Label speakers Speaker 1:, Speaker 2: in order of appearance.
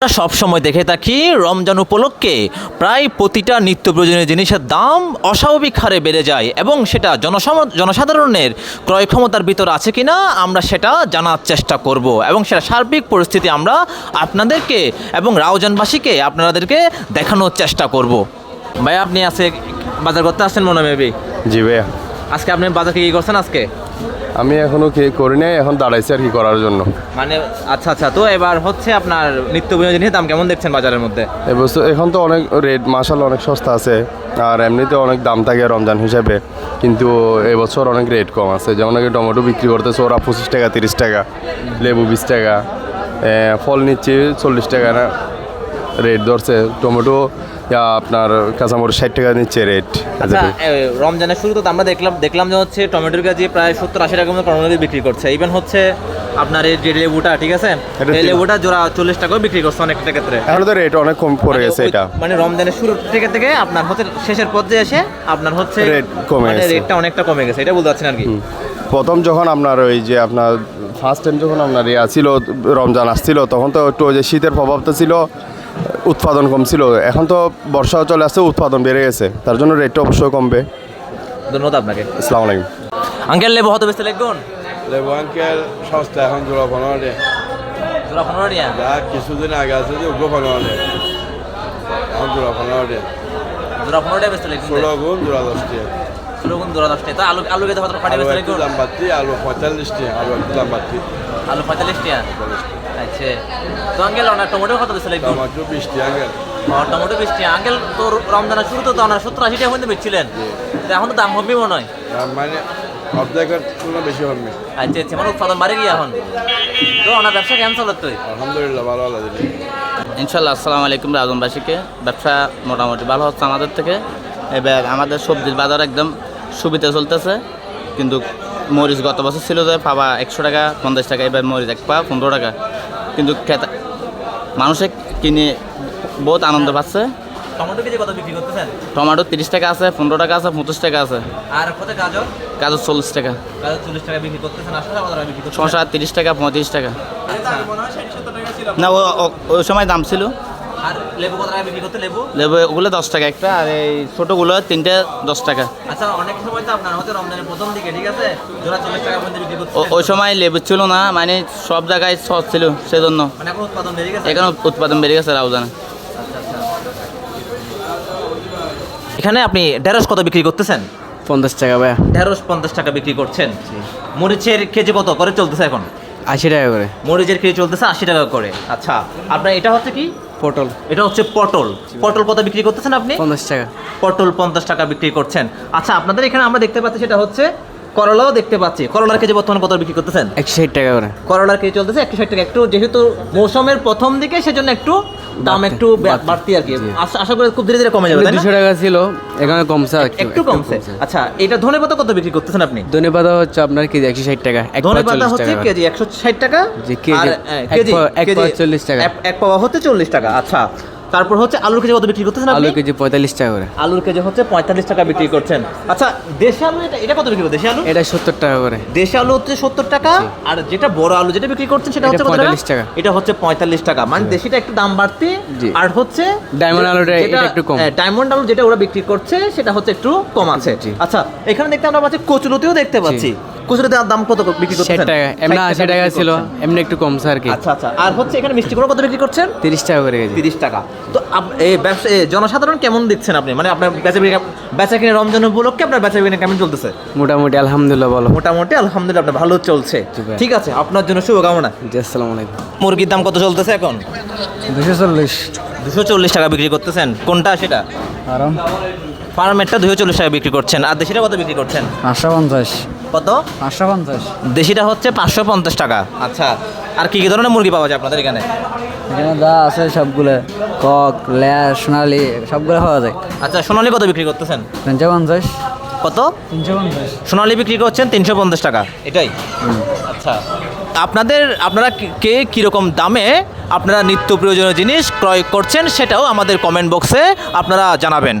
Speaker 1: আমরা সবসময় দেখে থাকি রমজান উপলক্ষে প্রায় প্রতিটা নিত্য প্রয়োজনীয় জিনিসের দাম অস্বাভাবিক হারে বেড়ে যায় এবং সেটা জনসম- জনসাধারণের ক্রয় ক্ষমতার ভিতর আছে কি না আমরা সেটা জানার চেষ্টা করব এবং সেটা সার্বিক পরিস্থিতি আমরা আপনাদেরকে এবং রাউজানবাসীকে আপনাদেরকে দেখানোর চেষ্টা করব। ভাই আপনি আছে বাজার করতে আসছেন মনে মেবি
Speaker 2: জি ভাইয়া।
Speaker 1: আজকে আপনি বাজার কি করছেন আজকে?
Speaker 2: আমি এখনও কি করি নাই এখন দাঁড়াইছি আর কি করার জন্য।
Speaker 1: মানে আচ্ছা আচ্ছা তো এবার হচ্ছে আপনার নিত্য প্রয়োজনীয় দাম কেমন দেখছেন বাজারের মধ্যে?
Speaker 2: এবছর এখন তো অনেক রেট মাসাল অনেক সস্তা আছে আর এমনিতে অনেক দাম থাকে রমজান হিসাবে কিন্তু এবছর অনেক রেট কম আছে। যেমন আগে টমেটো বিক্রি করতেছে ওরা পঁচিশ টাকা তিরিশ টাকা লেবু বিশ টাকা ফল নিচ্ছে চল্লিশ টাকা না রেট ধরছে। টমেটো আপনার কাঁচামরিচ ষাট টাকা নিচ্ছে রেট
Speaker 1: আচ্ছা এ, রমজানের শুরুতে তো আমরা দেখলাম দেখলাম যে হচ্ছে টমেটোর কেজি প্রায় সত্তর আশি টাকার মতো টমেটো বিক্রি করছে। ইভেন হচ্ছে আপনার এই যে লেবুটা ঠিক আছে? এই লেবুটা জোড়া চল্লিশ টাকাও বিক্রি করছে অনেকটা ক্ষেত্রে।
Speaker 2: এখন তো রেট অনেক কম পড়ে
Speaker 1: মানে
Speaker 2: গেছে এটা।
Speaker 1: মানে রমজানের শুরু থেকে থেকে আপনার হচ্ছে শেষের পর্যায়ে এসে আপনার হচ্ছে
Speaker 2: Rate কমে
Speaker 1: মানে
Speaker 2: গেছে।
Speaker 1: রেটটা অনেকটা কমে গেছে। এটা বলতে পারছেন আর কি।
Speaker 2: প্রথম যখন আপনার ওই যে আপনার ফার্স্ট টাইম যখন আপনার ইয়া ছিল রমজান আসছিল তখন তো একটু ওই যে শীতের প্রভাবটা ছিল। উৎপাদন কম ছিল এখন তো বর্ষা চলে আসছে উৎপাদন বেড়ে গেছে। তার জন্য রেটটা অবশ্যই কমবে।
Speaker 1: ধন্যবাদ আপনাকে।
Speaker 2: আসসালামু আলাইকুম।
Speaker 1: আঙ্কেল লেবু হতে বেশি লিখুন?
Speaker 3: লেবু আঙ্কেল সস্তা এখন জোড়া পনেরো টাকা
Speaker 1: জোড়া পনেরো নিয়া
Speaker 3: যা কিছুদিন আগে আছে যে উগ্র পনেরো টাকা এখন জোড়া পনেরো টাকা
Speaker 1: জোড়া পনেরো টাকা বেশি লিখুন
Speaker 3: ষোলো গুণ জোড়া দশ টাকা
Speaker 1: ষোলো গুণ জোড়া দশ টাকা তো আলু আলু কেটে হয়তো ফাটে বেশি লিখুন?
Speaker 3: দাম বাড়তি আলু পঁয়তাল্লিশ টাকা আলু একটু দাম বাড়তি।
Speaker 1: আলু পঁয়তাল্লিশ টাকা আচ্ছা তো আঙ্কেল ওনার টমেটো কত বেশি লিখুন
Speaker 3: টমাটো বিশ আঙ্কেল।
Speaker 1: টমেটো বৃষ্টি আঙ্কেল তো রমজানের শুরু তো ওনার সত্তর আশি টাকা মধ্যে বেচছিলেন তো এখন তো দাম হবে মনে হয়।
Speaker 3: মানে অর্ধেকের তুলনা বেশি হবে
Speaker 1: আচ্ছা আচ্ছা মানে উৎপাদন বাড়ে গিয়ে এখন? তো ওনার ব্যবসা কেমন চলে তো
Speaker 3: আলহামদুলিল্লাহ ভালো ভালো
Speaker 4: ইনশাল্লাহ আসসালামু আলাইকুম রাজনবাসীকে ব্যবসা মোটামুটি ভালো হচ্ছে আমাদের থেকে। এবার আমাদের সবজির বাজার একদম সুবিধা চলতেছে। কিন্তু মরিচ গত বছর ছিল যে পাবা একশো টাকা পঞ্চাশ টাকা এবার মরিচ এক পা পনেরো টাকা। কিন্তু খেতা মানুষে কিনে বহুত আনন্দ পাচ্ছে।
Speaker 1: টমেটো কেজি কত বিক্রি করতেছেন?
Speaker 4: টমেটো তিরিশ টাকা আছে পনেরো টাকা আছে পঁচিশ টাকা আছে।
Speaker 1: আর কত গাজর?
Speaker 4: গাজর চল্লিশ টাকা।
Speaker 1: গাজর চল্লিশ টাকা বিক্রি করতেছেন আসলে আমাদের বিক্রি করতেছেন।
Speaker 4: শশা তিরিশ টাকা পঁয়ত্রিশ টাকা।
Speaker 1: আচ্ছা।
Speaker 4: না ও ও- ওই সময় দাম ছিল।
Speaker 1: আর লেবু কত টাকা বিক্রি করতে লেবু?
Speaker 4: লেবু ওগুলো দশ টাকা একটা আর এই ছোটোগুলো তিনটে দশ টাকা।
Speaker 1: আচ্ছা অনেক সময় তো আপনার হচ্ছে রমজানের প্রথম দিকে ঠিক আছে? জোড়া চল্লিশ টাকার মধ্যে বিক্রি করতে
Speaker 4: ওই সময় লেবু ছিল না মানে সব জায়গায় সস ছিল সেজন্য।
Speaker 1: মানে এখন উৎপাদন বেড়ে গেছে?
Speaker 4: এখানে উৎপাদন বেড়ে গেছে রাউজানে।
Speaker 1: এখানে আপনি ঢেঁড়স কত বিক্রি করতেছেন?
Speaker 5: পঞ্চাশ টাকা ভাইয়া।
Speaker 1: ঢেঁড়স পঞ্চাশ টাকা বিক্রি করছেন। মরিচের কেজি কত করে চলতেছে এখন?
Speaker 5: আশি টাকা করে।
Speaker 1: মরিচের কেজি চলতেছে আশি টাকা করে। আচ্ছা আপনার এটা হচ্ছে কি?
Speaker 5: পটল।
Speaker 1: এটা হচ্ছে পটল। পটল কত বিক্রি করতেছেন আপনি?
Speaker 5: পঞ্চাশ টাকা।
Speaker 1: পটল পঞ্চাশ টাকা বিক্রি করছেন। আচ্ছা আপনাদের এখানে আমরা দেখতে পাচ্ছি সেটা হচ্ছে করলাও দেখতে পাচ্ছি। করলার কেজি বর্তমানে কত বিক্রি করতেছেন?
Speaker 5: একশো ষাট টাকা করে।
Speaker 1: করলার কেজি চলতেছে একশো ষাট টাকা। একটু যেহেতু মৌসুমের প্রথম দিকে সেজন্য একটু দাম একটু বাড়তি। আর কি। আশা করি খুব ধীরে ধীরে কমে যাবে
Speaker 5: দুশো টাকা ছিল এখানে কমছে
Speaker 1: একটু কমছে। আচ্ছা এটা ধনে পাতা কত বিক্রি করতেছেন আপনি?
Speaker 5: ধনে পাতা হচ্ছে আপনার কেজি একশো ষাট টাকা
Speaker 1: ধনে
Speaker 5: পাতা
Speaker 1: হচ্ছে কেজি একশো ষাট টাকা
Speaker 5: কেজি।
Speaker 1: আর,
Speaker 5: এক
Speaker 1: কেজি
Speaker 5: পাওয়া- এক পাওয়া 40 টাকা।
Speaker 1: এক- এক পাওয়া হচ্ছে চল্লিশ টাকা। আচ্ছা তারপর হচ্ছে আলুর কেজি কত বিক্রি করতেছেন আপনি?
Speaker 5: আলু কেজি পঁয়তাল্লিশ টাকা করে।
Speaker 1: আলুর কেজি হচ্ছে পঁয়তাল্লিশ টাকা বিক্রি করছেন। আচ্ছা দেশি আলু এটা এটা কত বিক্রি করছে দেশি আলু?
Speaker 5: এটা সত্তর টাকা করে।
Speaker 1: দেশি আলু হচ্ছে সত্তর টাকা আর যেটা বড় আলু যেটা বিক্রি করছেন সেটা হচ্ছে
Speaker 5: 45 টাকা।
Speaker 1: এটা হচ্ছে পঁয়তাল্লিশ টাকা। মানে দেশিটা একটু দাম বাড়তি আর হচ্ছে
Speaker 5: ডায়মন্ড আলুটা এটা একটু কম।
Speaker 1: হ্যাঁ, ডায়মন্ড আলু যেটা ওরা বিক্রি করছে সেটা হচ্ছে একটু কম আছে। আচ্ছা এখানে দেখতে আমরা পাচ্ছি কচুলতিও দেখতে পাচ্ছি। কচুলতি দাম কত বিক্রি করছেন
Speaker 5: টাকা। এমনি
Speaker 1: 60
Speaker 5: আশি টাকা ছিল এমনি একটু কমছে আর কি।
Speaker 1: আচ্ছা আচ্ছা। আর হচ্ছে এখানে মিষ্টি কুমড়ো কত বিক্রি করছেন?
Speaker 5: তিরিশ টাকা করে কেজি।
Speaker 1: তিরিশ টাকা। তো এই ব্যবসা জনসাধারণ কেমন দেখছেন আপনি? মানে আপনার বেচা বিক্রি বেচা কিনে রমজান উপলক্ষে আপনার বেচা বিক্রি কেমন চলতেছে?
Speaker 5: মোটামুটি আলহামদুলিল্লাহ বলো
Speaker 1: মোটামুটি আলহামদুলিল্লাহ আপনার ভালো চলছে। ঠিক আছে আপনার জন্য শুভকামনা।
Speaker 5: জি আসসালামু আলাইকুম।
Speaker 1: মুরগির দাম কত চলতেছে এখন?
Speaker 5: দুশো চল্লিশ।
Speaker 1: দুশো চল্লিশ টাকা বিক্রি করতেছেন। কোনটা সেটা?
Speaker 5: আরাম।
Speaker 1: ফার্মেরটা দুশো চল্লিশ টাকা বিক্রি করছেন। আর দেশিটা কত বিক্রি করছেন?
Speaker 5: পাঁচশো পঞ্চাশ।
Speaker 1: কত?
Speaker 5: পাঁচশো পঞ্চাশ।
Speaker 1: দেশিটা হচ্ছে পাঁচশো পঞ্চাশ টাকা। আচ্ছা। আর কি কি ধরনের মুরগি পাওয়া যায় আপনাদের এখানে?
Speaker 5: এখানে যা আছে সবগুলো কক ল্যাস সোনালি সবগুলো পাওয়া যায়।
Speaker 1: আচ্ছা সোনালি কত বিক্রি করতেছেন?
Speaker 5: তিনশো পঞ্চাশ।
Speaker 1: কত?
Speaker 5: তিনশো পঞ্চাশ।
Speaker 1: সোনালি বিক্রি করছেন তিনশো পঞ্চাশ টাকা। এটাই? আচ্ছা। আপনাদের আপনারা কে কীরকম দামে আপনারা নিত্য প্রয়োজনীয় জিনিস ক্রয় করছেন সেটাও আমাদের কমেন্ট বক্সে আপনারা জানাবেন।